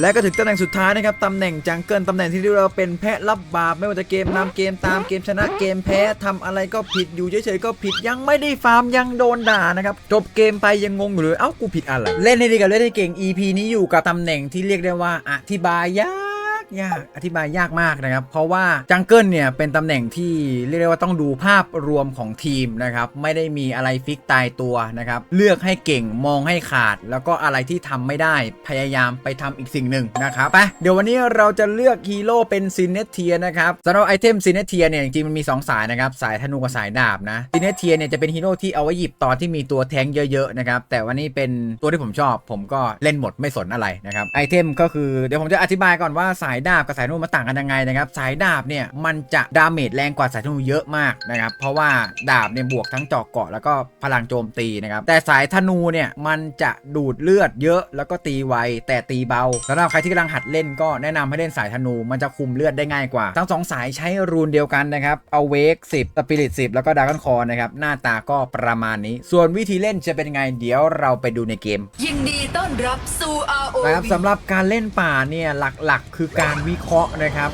และก็ถึงตำแหน่งสุดท้ายนะครับตำแหน่งจังเกิลตำแหน่งที่เรียกว่าเป็นแพะรับบาปไม่ว่าจะเกมนำเกมตามเกมชนะเกมแพ้ทำอะไรก็ผิดอยู่เฉยๆก็ผิดยังไม่ได้ฟาร์มยังโดนด่านะครับจบเกมไปยังงงอยู่เลยเอ้ากูผิดอะไรเล่นให้ดีกับเล่นให้เก่ง EP นี้อยู่กับตำแหน่งที่เรียกได้ว่าอธิบายยาก ยากอธิบายยากมากนะครับ เพราะว่าจังเกิลเนี่ยเป็นตำแหน่งที่เรียกได้ว่าต้องดูภาพรวมของทีมนะครับ ไม่ได้มีอะไรฟิกตายตัวนะครับ เลือกให้เก่งมองให้ขาด แล้วก็อะไรที่ทำไม่ได้พยายามไปทำอีกสิ่งหนึ่งนะครับไปเดี๋ยววันนี้เราจะเลือกฮีโร่เป็นซินเนเทียนะครับสำหรับไอเทมซินเนเทียเนี่ยจริงๆมันมี 2 สายนะครับสายธนูกับสายดาบนะซินเนเทียเนี่ยจะเป็นฮีโร่ที่เอาไว้หยิบตอนที่มีตัวแทงเยอะๆนะครับแต่วันนี้เป็นตัวที่ผมชอบ ผมก็เล่นหมดไม่สนอะไรนะครับไอเทมก็คือเดี๋ยวผมจะอธิบายก่อนว่าสายดาบกับสายธนูมันต่างกันยังไงนะครับสายดาบเนี่ยมันจะดาเมจแรงกว่าสายธนูเยอะมากนะครับเพราะว่าดาบเนี่ยบวกทั้งเจาะเกาะแล้วก็พลังโจมตีนะครับแต่สายธนูเนี่ยมันจะดูดเลือดเยอะ แล้วก็ตีไวแต่ตีเบาสำหรับใครที่กำลังหัดเล่นก็แนะนำให้เล่นสายธนูมันจะคุมเลือดได้ง่ายกว่า ทั้งสองสายใช้รูนเดียวกันนะครับเอาเวก10สปิริต10แล้วก็ดากอนคอนะครับหน้าตาก็ประมาณนี้ ส่วนวิธีเล่นจะเป็นไงเดี๋ยวเราไปดูในเกม ยินดีต้อนรับสู่ ROV นะครับสำหรับการเล่นป่าเนี่ยหลักๆ คือการการวิเคราะห์นะครับ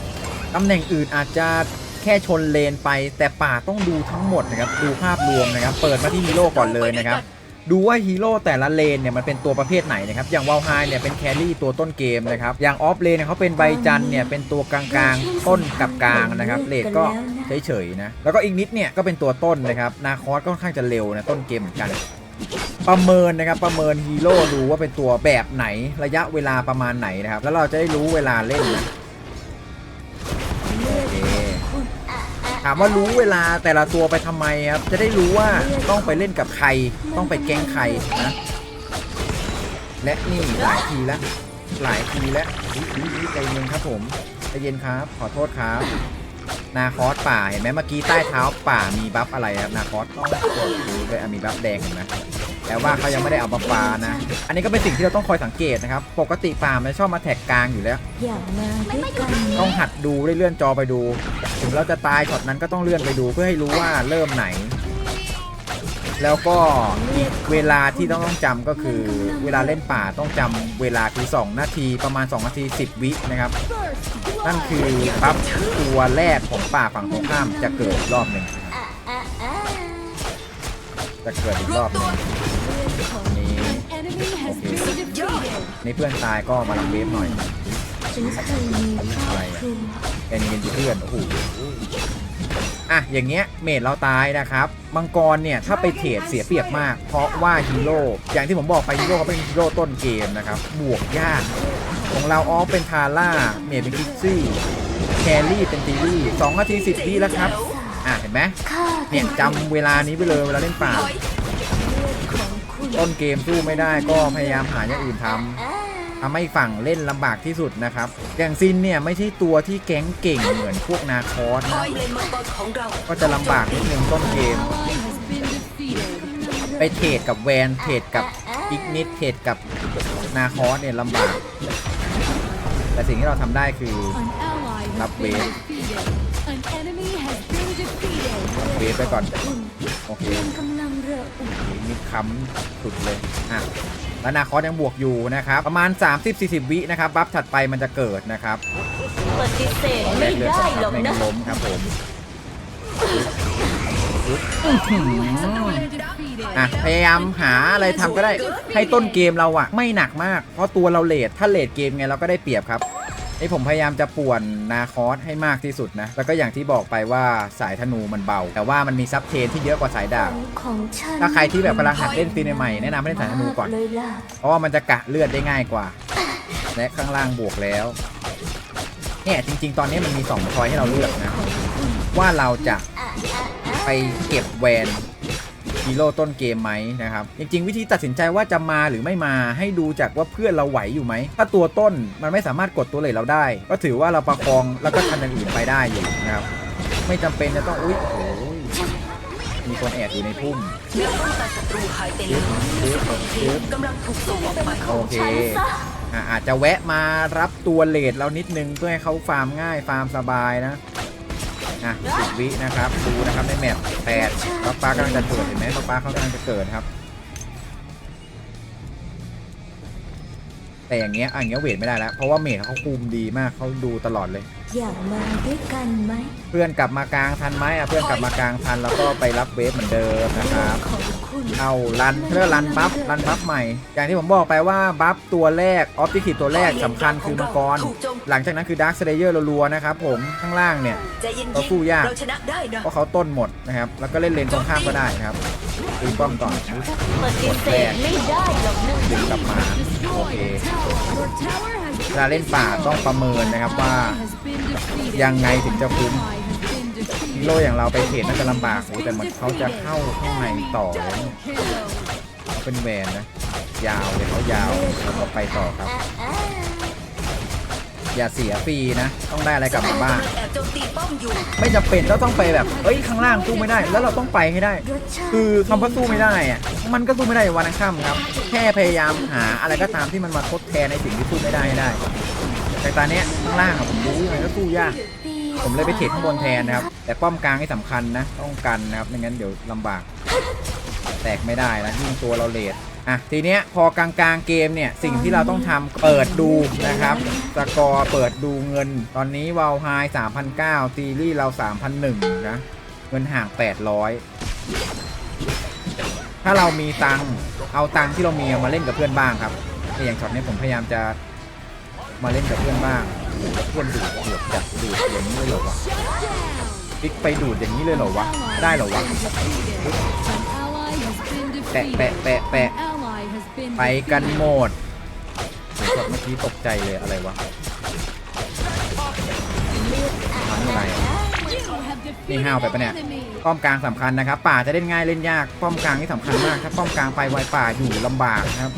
ตำแหน่งอื่นอาจจะแค่ชนเลนไป แต่ป่าต้องดูทั้งหมดนะครับดูภาพรวมนะครับ เปิดมาที่ฮีโร่ก่อนเลยนะครับ ดูว่าฮีโร่แต่ละเลนเนี่ยมันเป็นตัวประเภทไหนนะครับ อย่างวาลไฮเนี่ยเป็นแครี่ตัวต้นเกมนะครับ อย่างออฟเลนเนี่ยเขาเป็นใบจันเนี่ยเป็นตัวกลางๆ ต้นกับกลางนะครับเลดก็เฉยๆนะ แล้วก็อีกนิดเนี่ยก็เป็นตัวต้นนะครับ นาคอสก็ค่อนข้างจะเร็วนะต้นเกมเหมือนกัน ประเมินนะครับประเมินฮีโร่ดูว่าเป็นตัวแบบไหนระยะเวลาประมาณไหนนะครับ แล้วเราจะได้รู้เวลาเล่นนะถามว่ารู้เวลาแต่ละตัวไปทำไมครับจะได้รู้ว่าต้องไปเล่นกับใคร ต้องไปแกงใครนะและนี่หลายทีแล้วหลายทีแล้วอุ๊ยอุ๊ยอุ๊ยใจเย็นครับผมใจเย็นครับ ขอโทษครับนาคอสป่าเห็นไหมเมื่อกี้ใต้เท้าป่ามีบัฟอะไรครับนาคอสต้องกดดูด้วยมีบัฟแดงเห็นไหม แต่ว่าเขายังไม่ได้เอาบัฟฟ้านะ อันนี้ก็เป็นสิ่งที่เราต้องคอยสังเกตนะครับ ปกติป่ามันชอบมาแท็กกลางอยู่แล้ว อยามาด้วยกันต้องหัดดูเลื่อนจอไปดู ถึงเราจะตายช็อตนั้นก็ต้องเลื่อนไปดูเพื่อให้รู้ว่าเริ่มไหน แล้วก็อีกเวลาที่ต้องต้องจำก็คือ เวลาเล่นป่าต้องจำเวลาคือ 2 นาทีประมาณ 2 นาที 10 วินะครับ นั่นคือปั๊บตัวแรกของป่าฝั่งตรงข้ามจะเกิดอีกรอบหนึ่งจะเกิดอีกรอบหนึ่ง นี้นี่เพื่อนตายก็มาลังเวฟหน่อยอบครัวเป็นเงินเพื่อนโอ้โหอะอย่างเงี้ยเมดเราตายนะครับมังกรเนี่ยถ้าไปเทรดเสียเปรียบมาก เพราะว่าฮีโร่อย่างที่ผมบอกไปฮีโร่เขาเป็นฮีโร่ต้นเกมนะครับบวกยาก ของเราออฟเป็นทาร่าเมดเป็นคิกซี่แครี่เป็นตีรี่สองนาทีสิบวิแล้วครับ อะเห็นไหมเนี่ยจำเวลานี้ไปเลยเวลาเล่นป่า ต้นเกมสู้ไม่ได้ก็พยายามหาอย่างอื่นทำอะทำให้ฝั่งเล่นลำบากที่สุดนะครับ อย่างซินเนี่ยไม่ใช่ตัวที่แก๊งเก่งเหมือนพวกนาคอสนะก็จะลำบากนิดนึงต้นเกม ไปเทรดกับแวนเทรดกับอิกนิดเทรดกับนาคอสเนี่ยลำบาก แต่สิ่งที่เราทำได้คือรับเวฟ เวฟไปก่อนคุณโอเคมันกำลังเรืออุ่นมิดค้ำสุดเลย อะแล้วนาคอสยังบวกอยู่นะครับ ประมาณ 30-40 วินะครับ บัฟถัดไปมันจะเกิดนะครับปฏิเสธไม่ได้หรอกแม่งนะล้มครับผมอะพยายามหาอะไรทำก็ได้ให้ต้นเกมเราอะไม่หนักมาก เพราะตัวเราเลทถ้าเลทเกมไงเราก็ได้เปรียบครับ นี่ผมพยายามจะป่วนนาคอสให้มากที่สุดนะ แล้วก็อย่างที่บอกไปว่าสายธนูมันเบา แต่ว่ามันมีซับเทนที่เยอะกว่าสายดาบ ของฉันถ้าใครที่แบบกำลังหัดเล่นซีนใหม่ๆแนะนำให้เล่นสายธนูก่อน เลยล่ะเพราะว่ามันจะกะเลือดได้ง่ายกว่า และข้างล่างบวกแล้ว เนี่ยจริง ๆ ตอนนี้มันมี2ช้อยให้เราเลือกนะ ว่าเราจะไปเก็บแวน ฮีโร่ต้นเกมไหมนะครับจริงๆวิธีตัดสินใจว่าจะมาหรือไม่มาให้ดูจากว่าเพื่อนเราไหวอยู่ไหม ถ้าตัวต้นมันไม่สามารถกดตัวเลทเราได้ ก็ถือว่าเราประคองแล้วก็ทันอย่างอื่นไปได้อยู่นะครับไม่จำเป็นจะต้องอุ๊ยโอ้ยมีคนแอบอยู่ในพุ่มเมื่อป้องกันศัตรูหายไปแล้วกำลังถูกส่งออกไปโอเคอะอาจจะแวะมารับตัวเลดเรานิดนึงเพื่อให้เขาฟาร์มง่ายฟาร์มสบายนะ อะสิบวินะครับดูนะครับในแมปแปดป๊าป้ากำลังจะเกิดเห็นไหมป๊าป้าเขากำลังจะเกิดครับ แต่อย่างเงี้ยอะอย่างเงี้ยเวทไม่ได้แล้ว เพราะว่าเมทเขาคุมดีมากเขาดูตลอดเลย อยากมาด้วยกันไหมเพื่อนกลับมากลางทันไหมอะเพื่อนกลับมากลางทันแล้วก็ไปรับเวฟเหมือนเดิมนะครับของคุณ เอารันเพื่อรันบัฟรันบัฟใหม่ อย่างที่ผมบอกไปว่าบัฟตัวแรกออฟติคิตัวแรกสำคัญคือมังกร หลังจากนั้นคือดาร์คสเลเยอร์รัวๆนะครับผมข้างล่างเนี่ยใจเย็นเราสู้ยากเพราะเขาต้นหมดนะครับ แล้วก็เล่นเลนตรงข้ามก็ได้นะครับตีป้อมก่อนปฏิเสธไม่ได้หรกดึงกลับมาโอเคเวลาเล่นป่าต้องประเมินนะครับว่า ยังไงถึงจะคุ้ม ฮีโร่อย่างเราไปเทรดน่าจะลำบากโอ้แต่เหมือนเขาจะเข้าข้างในต่อเลยเขาเป็นแวนนะ ยาวเลยเขายาวแล้วก็ไปต่อครับ อย่าเสียฟรีนะ ต้องได้อะไรกลับมาบ้างกำลังแอบโจมตีป้อมอยู่ไม่จำเป็นเราต้องไปแบบ เอ้ยข้างล่างสู้ไม่ได้ แล้วเราต้องไปให้ได้ คือคำว่าสู้ไม่ได้อะมันก็สู้ไม่ได้วันนั้นค่ำครับ แค่พยายามหาอะไรก็ตามที่มันมาทดแทนในสิ่งที่สู้ไม่ได้ให้ได้ แต่ตอนนี้ข้างล่างผมรู้ยังไงก็สู้ยาก ผมเลยไปเทรดข้างบนแทนนะครับ แต่ป้อมกลางนี่สำคัญนะ ต้องกันนะครับไม่งั้นเดี๋ยวลำบาก แตกไม่ได้นะยิ่งตัวเราเลทอะทีเนี้ยพอกลางกลางๆเกมเนี่ยสิ่งที่เราต้องทำเปิดดูนะครับสกอร์เปิดดูเงิน ตอนนี้วาลไฮ3,009ตีรี่เรา 3,001นะเงินห่าง 800 ถ้าเรามีตังเอาตังที่เรามีมาเล่นกับเพื่อนบ้างครับอย่างช็อตนี้ผมพยายามจะมาเล่นกับเพื่อนบ้าง โอ้โหเพื่อนดูดเดือดจัดดูดอย่างนี้เลยเหรอวะปิกไปดูดอย่างนี้เลยเหรอวะ ได้เหรอวะ แปะแปะแปะแปะไปกันหมดผมช็อตเมื่อกี้ตกใจเลยอะไรวะมันอะไรอะนี่ห้าวไปปะเนี่ย ป้อมกลางสำคัญนะครับ ป่าจะเล่นง่ายเล่นยาก ป้อมกลางนี่สำคัญมาก ถ้าป้อมกลางไปไวป่าอยู่ลำบากนะครับ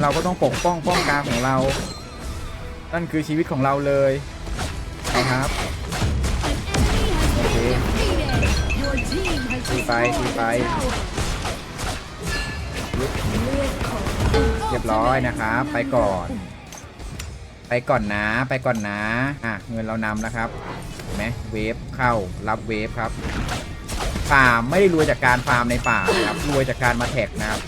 เราก็ต้องปกป้องป้อมกลางของเรา นั่นคือชีวิตของเราเลยนะครับโอเคตีไปตีไปเรียบร้อยนะครับไปก่อน ไปก่อนนะไปก่อนนะอะเงินเรานำนะครับเห็นไหมเวฟเข้ารับเวฟครับฟาร์มไม่ได้รวยจากการฟาร์มในป่านะครับรวยจากการมาแท็กนะครับ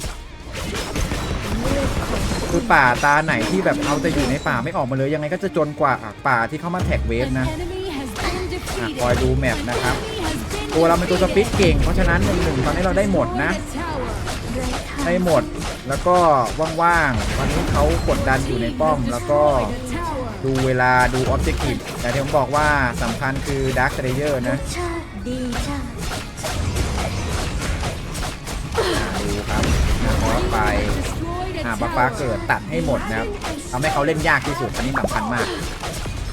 คือป่าตาไหนที่แบบเอาแต่อยู่ในป่าไม่ออกมาเลยยังไงก็จะจนกว่าป่าที่เขามาแท็กเวฟ An นะ enemy has been อะ defeated. คอยดูแมปนะครับ Enemy has been ตัวเราเป็นตัวสปิดเก่ง เพราะฉะนั้นหนึ่งหนึ่งตอนนี้เราได้หมดนะ destroyed a tower. ได้หมดแล้วก็ว่างๆตอนนี้เขากดดันอยู่ในป้อมแล้วก็ Destroyed a tower. ดูเวลาดูออบเจกตีฟแต่ที่ผมบอกว่าสำคัญคือด a r k ก l เยอร์รนะสชาติดีจ้ะอ่าดูครับนะคอสไป Destroyed a อ่าบัฟฟ้า tower. เกิดตัดให้หมดนะครับทำให้เขาเล่นยากที่สุดอันนี้สำคัญมาก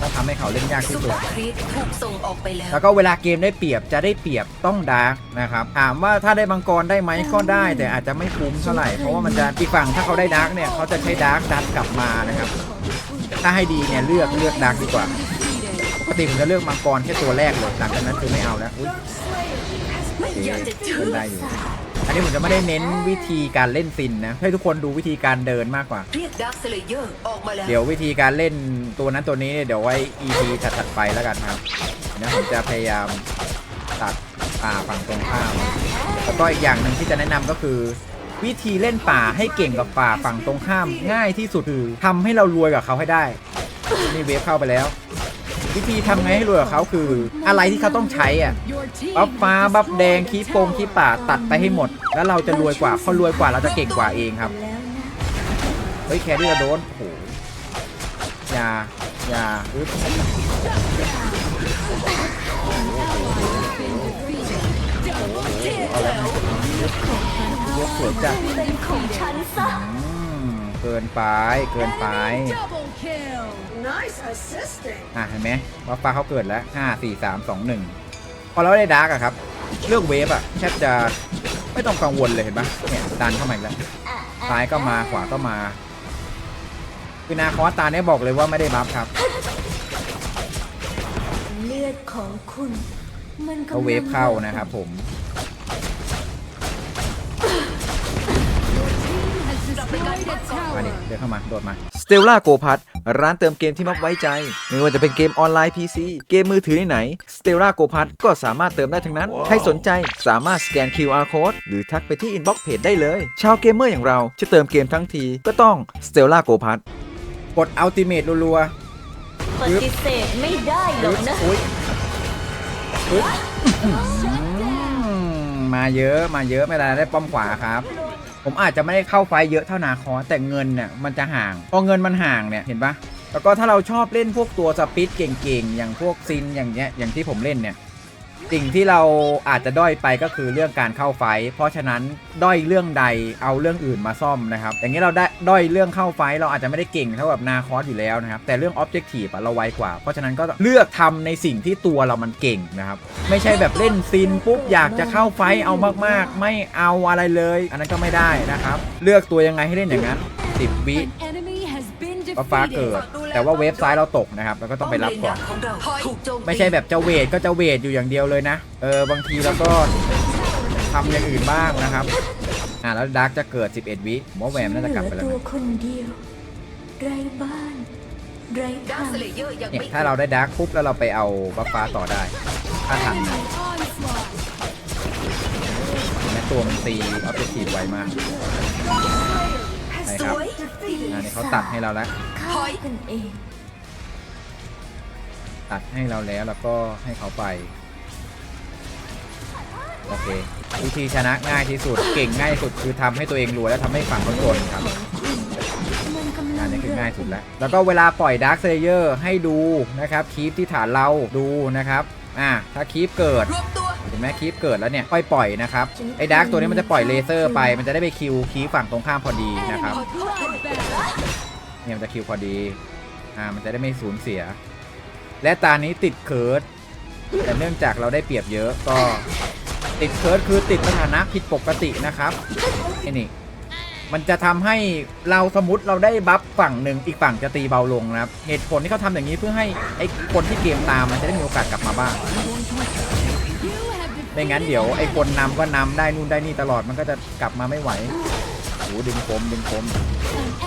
ต้องทำให้เขาเล่นยากซุที่ปสุเปดอร์ครีปถูกส่งออกไปแล้วแล้วก็เวลาเกมได้เปรียบจะได้เปรียบต้องดาร์กนะครับ ถามว่าถ้าได้มังกรได้ไหมก็ได้ แต่อาจจะไม่คุ้มเท่าไหร่ เพราะว่ามันจะอีกฝั่งถ้าเขาได้ดาร์กเนี่ยเขาจะใช้ดาร์กดันกลับมานะครับ ถ้าให้ดีเนี่ยเลือกเลือกดาร์กดีกว่า ปกติผมจะเลือกมังกรแค่ตัวแรกเลยหลังจากนั้นคือไม่เอาแล้วอุ๊ยไม่โอเคอยากจะเชื่เล่นอได้อยู่ อันนี้ผมจะไม่ได้เน้นวิธีการเล่นซินนะ ให้ทุกคนดูวิธีการเดินมากกว่า เรียกดาร์คสเลเยอร์ออกมาแล้วเดี๋ยววิธีการเล่นตัวนั้นตัวนี้เนี่ยเดี๋ยวไว้ EP ถัดๆไปแล้วกันครับเดี๋ยวผมจะพยายามตัดป่าฝั่งตรงข้าม แล้วก็อีกอย่างหนึ่งที่จะแนะนำก็คือ วิธีเล่นป่าให้เก่งกับป่าฝั่งตรงข้าม ง่ายที่สุดคือทำให้เรารวยกับเขาให้ได้ นี่เวฟเข้าไปแล้ว วิธีทำไงให้รวยกับเขาคือ อะไรที่เขาต้องใช้อะบัฟฟ้าบัฟแดงคีโปงคีป่าตัดไปให้หมด แล้วเราจะรวยกว่าเพรารวยกว่าเราจะเก่งกว่าเองครับเฮ้ยแครี่เราโดนโอ้โหอย่าอย่าอึ๊บเอาแล้วยกสวยจัด เป็นของฉันซะอืมเกินไป เกินไป Double kill. อะเห็นไหมว่าฟ้าเขาเกิดแล้วห้าสี่สามสองหนึ่งพอเราได้ดาร์กอะครับ เลือกเวฟอะแทบจะไม่ต้องกังวลเลยเห็นปะเนี่ยดันเข้ามาอีกแล้วซ้ายก็มาขวาก็มาคือนาคอสตาเนี่ยบอกเลยว่าไม่ได้บัฟครับเลือดของคุณมันกำลัก็งเวฟเข้านะครับผม มาดิ tower. เดินเข้ามา โดดมา สเตลล่าโกพัทร้านเติมเกมที่มักไว้ใจ ไม่ว่าจะเป็นเกมออนไลน์ PC เกมมือถือไหนๆสเตลล่าโกพัทก็สามารถเติมได้ทั้งนั้น ใครสนใจสามารถสแกน QR Code หรือทักไปที่อินบ็อกซ์เพจได้เลย ชาวเกมเมอร์อย่างเราจะเติมเกมทั้งที ก็ต้องสเตลล่าโกพัทกดอัลติเมทรัวปฏิเสธไม่ได้หรอกนะอุ้ยอุ๊ยอืมมาเยอะมาเยอะไม่เป็นได้ได้ป้อมขวาครับ ผมอาจจะไม่ได้เข้าไฟเยอะเท่านาคอแต่เงินเนี่ยมันจะห่าง พอเงินมันห่างเนี่ยเห็นปะแล้วก็ถ้าเราชอบเล่นพวกตัวสปิดเก่งๆ อย่างพวกซินอย่างเงี้ยอย่างที่ผมเล่นเนี่ย สิ่งที่เราอาจจะด้อยไปก็คือเรื่องการเข้าไฟ เพราะฉะนั้นด้อยเรื่องใดเอาเรื่องอื่นมาซ่อมนะครับ อย่างนี้เราได้ด้อยเรื่องเข้าไฟเราอาจจะไม่ได้เก่งเท่ากับนาคอสอยู่แล้วนะครับ แต่เรื่องออบเจกตีฟเราไวกว่า เพราะฉะนั้นก็เลือกทำในสิ่งที่ตัวเรามันเก่งนะครับ ไม่ใช่แบบเล่นซินปุ๊บอยากจะเข้าไฟเอามากๆ ไม่เอาอะไรเลย อันนั้นก็ไม่ได้นะครับ เลือกตัวยังไงให้เล่นอย่างนั้น 10 วิ ก็ฟ้าเกิด defeated. แต่ว่าเวฟซ้ายเราตกนะครับแล้วก็ต้องไปรับก่อนของเราถูกโจมตีไม่ใช่แบบจะเวทก็จะเวทอยู่อย่างเดียวเลยนะ เออบางทีเราก็ทำอย่างอื่นบ้างนะครับ อ่าแล้วดาร์กจะเกิด 11 วิผมว่าแวมน่าจะกลับไปแล้วตัวนะคนเดียวไร้บ้านไร้ดาทาร์งสเลเยอร์ยังเนี่ยไม่ถ้าเราได้ดาร์กปุ๊บแล้วเราไปเอาบัฟฟ้าต่อได้ถ้าทัน Enemy นะ onslaught. แม้ตัวมันตีออฟเจกตีฟไวมาก ครับอันนี้เขาตัดให้เราแล้วฆ่ากันเอง ตัดให้เราแล้วแล้วก็ให้เขาไป โอเค วิธีชนะง่ายที่สุด เก่งง่ายที่สุดคือทำให้ตัวเองรวยและทำให้ฝั่งคนโดนครับมันกำลังานนี้คือง่ายสุดแล้ว แล้วก็เวลาปล่อยดาร์ s เซเยอร์ให้ดูนะครับ คีปที่ฐานเราดูนะครับ อ่า ถ้าคีปเกิดรวมตัว ไหมคีปเกิดแล้วเนี่ยค่อยปล่อยนะครับไอ้ดาร์กตัวนี้มันจะปล่อยเลเซอร์ไป มันจะได้ไปคิวคีปฝั่งตรงข้ามพอดีนะครับเนี่ยมันจะคิวพอดีอ่ามันจะได้ไม่สูญเสีย และตานี้ติดเคิร์ดแต่เนื่องจากเราได้เปรียบเยอะก็ติดเคิร์ดคือติดสถานะผิดปกตินะครับไอ้นี่มันจะทำให้เราสมมติเราได้บัฟฝั่งหนึ่งอีกฝั่งจะตีเบาลงนะครับเหตุผลที่เขาทำอย่างนี้เพื่อให้ไอ้คนที่เกมตามมันจะได้มีโอกาสกลับมาบ้าง ไม่งั้นเดี๋ยวไอ้คนนำก็นำได้นู่นได้นี่ตลอดมันก็จะกลับมาไม่ไหวโอ้ดึงคมดึงคม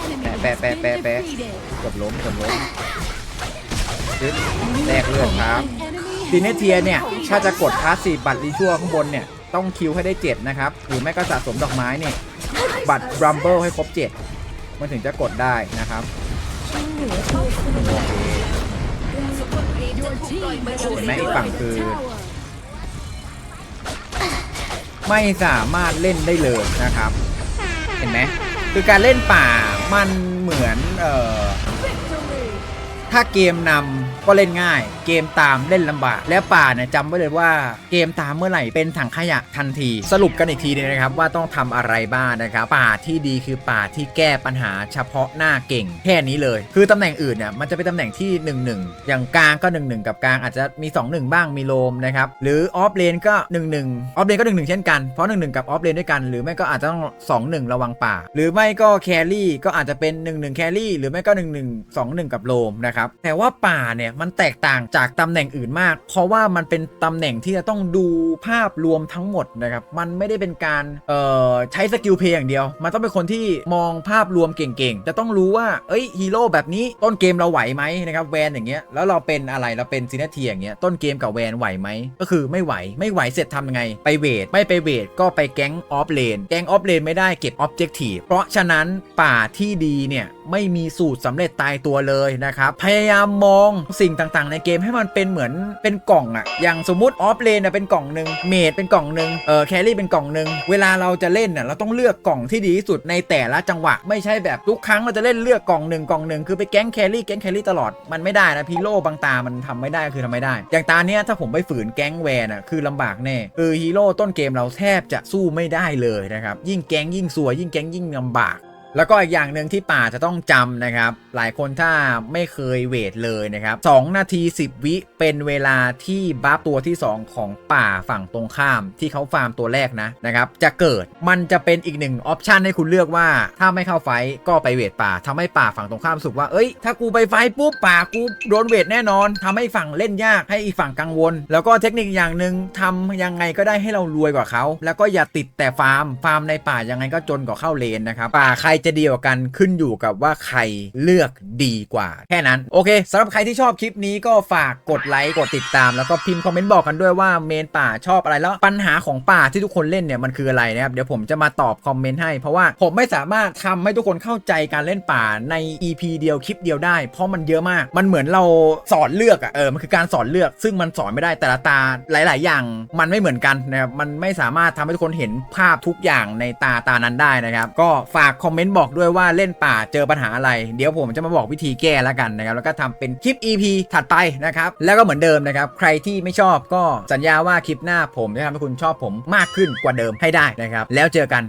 defeated. An enemy Beh, has beh, been beh, beh. defeated. เกือบล้มเกือบล้มซึดแลกเลือดครับ An enemy ซีเนเทียเนี่ยถ้าจะกดพาสซีบัตรรีชั่วข้างบนเนี่ยต้องคิวให้ได้7นะครับหรือไม่ก็สะสมดอกไม้เนี่ยบัตรบรัมเบิลให้ครบ 7 มันถึงจะกดได้นะครับเห็นไหมอีกฝั่งคือ ไม่สามารถเล่นได้เลยนะครับ เห็นไหมคือการเล่นป่ามันเหมือนเอ่อ ถ้าเกมนำก็เล่นง่าย เกมตามเล่นลำบาก และป่าเนี่ยจำไว้เลยว่าเกมตามเมื่อไหร่เป็นถังขยะทันที สรุปกันอีกทีนึงนะครับว่าต้องทำอะไรบ้างนะครับ ป่าที่ดีคือป่าที่แก้ปัญหาเฉพาะหน้าเก่งแค่นี้เลย คือตำแหน่งอื่นเนี่ยมันจะเป็นตำแหน่งที่1 1อย่างกลางก็1 1กับกลางอาจจะมี 2 1 บ้างมีโลมนะครับหรือออฟเลนก็1 1ออฟเลนก็1 1เช่นกันเพราะ1 1กับออฟเลนด้วยกัน หรือไม่ก็อาจจะต้อง2 1 ระวังป่า หรือไม่ก็แครี่ก็อาจจะเป็น1 1แครี่หรือไม่ก็1 1 2 1 กับโลมนะครับแต่ว่าป่าเนี่ยมันแตกต่างจากตำแหน่งอื่นมาก เพราะว่ามันเป็นตำแหน่งที่จะต้องดูภาพรวมทั้งหมดนะครับ มันไม่ได้เป็นการเอ่อใช้สกิลเพย์อย่างเดียว มันต้องเป็นคนที่มองภาพรวมเก่งๆ จะต้องรู้ว่า เอ้ยฮีโร่แบบนี้ต้นเกมเราไหวไหมนะครับแวนอย่างเงี้ย แล้วเราเป็นอะไร เราเป็นซีเนเทียอย่างเงี้ย ต้นเกมกับแวนไหวไหม ก็คือไม่ไหว ไม่ไหวเสร็จทำยังไง ไปเวท ไม่ไปเวท ก็ไปแก๊งออฟเลน แก๊งออฟเลนไม่ได้เก็บออบเจกตีฟเพราะฉะนั้นป่าที่ดีเนี่ยไม่มีสูตรสำเร็จตายตัวเลยนะครับ พยายามมองสิ่งต่างๆ ในเกมให้มันเป็นเหมือนเป็นกล่องอะอย่างสมมุติออฟเลนเป็นกล่องหนึ่งเมดเป็นกล่องหนึ่งเออแครี่เป็นกล่องหนึ่งเวลาเราจะเล่นน่ะเราต้องเลือกกล่องที่ดีที่สุดในแต่ละจังหวะ ไม่ใช่แบบทุกครั้งเราจะเล่นเลือกกล่องหนึ่งกล่องหนึ่งคือไปแก๊งแครี่แก๊งแครี่ตลอดมันไม่ได้นะพีโร่บางตามันทำไม่ได้คือทำไม่ได้ อย่างตาเนี้ยถ้าผมไปฝืนแก๊งแวนอะคือลำบากแน่คือฮีโร่ต้นเกมเราแทบจะสู้ไม่ได้เลยนะครับยิ่งแก๊งยิ่งสวยยิ่งแก๊งยิ่งลำบาก แล้วก็อีกอย่างหนึ่งที่ป่าจะต้องจำนะครับ หลายคนถ้าไม่เคยเวทเลยนะครับ 2 นาที 10 วิเป็นเวลาที่บัฟตัวที่ 2 ของป่าฝั่งตรงข้ามที่เขาฟาร์มตัวแรกนะนะครับ จะเกิดมันจะเป็นอีกหนึ่งออปชันให้คุณเลือกว่า ถ้าไม่เข้าไฟก็ไปเวทป่าทำให้ป่าฝั่งตรงข้ามสึกว่า เอ้ย ถ้ากูไปไฟปุ๊บป่ากูโดนเวทแน่นอนทำให้ฝั่งเล่นยากให้อีกฝั่งกังวล แล้วก็เทคนิคอย่างหนึ่งทำยังไงก็ได้ให้เรารวยกว่าเขาแล้วก็อย่าติดแต่ฟาร์มฟาร์มในป่ายังไงก็จนกว่าเข้าเลนนะครับป่าใครจะดีกว่ากันขึ้นอยู่กับว่าใครเลือกดีกว่า แค่นั้น โอเคสำหรับใครที่ชอบคลิปนี้ก็ฝากกดไลค์กดติดตาม แล้วก็พิมพ์คอมเมนต์บอกกันด้วยว่าเมนป่าชอบอะไรแล้วปัญหาของป่าที่ทุกคนเล่นเนี่ยมันคืออะไรนะครับเดี๋ยวผมจะมาตอบคอมเมนต์ให้ เพราะว่าผมไม่สามารถทำให้ทุกคนเข้าใจการเล่นป่าใน EP เดียวคลิปเดียวได้ เพราะมันเยอะมาก มันเหมือนเราสอนเลือกอะเออมันคือการสอนเลือก ซึ่งมันสอนไม่ได้แต่ละตาหลาย ๆ อย่าง มันไม่เหมือนกันนะครับมันไม่สามารถทำให้ทุกคนเห็นภาพทุกอย่างในตาตานั้นได้นะครับ ก็ฝากคอมเมนต์บอกด้วยว่าเล่นป่าเจอปัญหาอะไร เดี๋ยวผมจะมาบอกวิธีแก้แล้วกันนะครับ แล้วก็ทำเป็นคลิป EP ถัดไปนะครับ แล้วก็เหมือนเดิมนะครับ ใครที่ไม่ชอบก็สัญญาว่าคลิปหน้าผมจะทำให้คุณชอบผมมากขึ้นกว่าเดิมให้ได้นะครับ แล้วเจอกัน